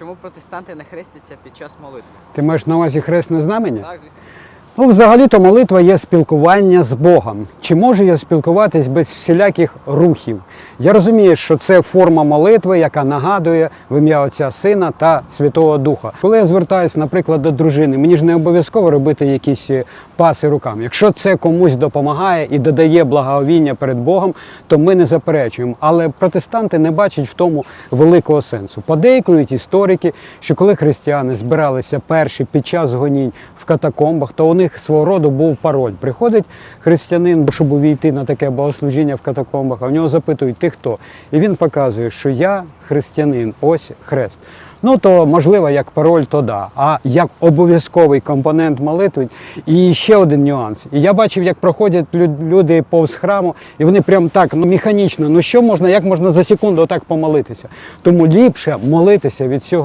Чому протестанти не хрестяться під час молитви? Ти маєш на увазі хресне знамення? Так, звісно. Ну, взагалі-то молитва є спілкування з Богом. Чи можу я спілкуватись без всіляких рухів? Я розумію, що це форма молитви, яка нагадує в ім'я Отця Сина та Святого Духа. Коли я звертаюся, наприклад, до дружини, мені ж не обов'язково робити якісь е, паси руками. Якщо це комусь допомагає і додає благовіння перед Богом, то ми не заперечуємо. Але протестанти не бачать в тому великого сенсу. Подейкують історики, що коли християни збиралися перші під час гонінь в катакомбах, то у них свого роду був пароль. Приходить християнин, щоб увійти на таке богослужіння в катакомбах, а в нього запитують, ти хто? І він показує, що я християнин, ось хрест. Ну то можливо, як пароль, то да. А як обов'язковий компонент молитви. І ще один нюанс. І я бачив, як проходять люди повз храму, і вони прям так ну механічно. Ну що можна, як можна за секунду отак помолитися? Тому ліпше молитися від всього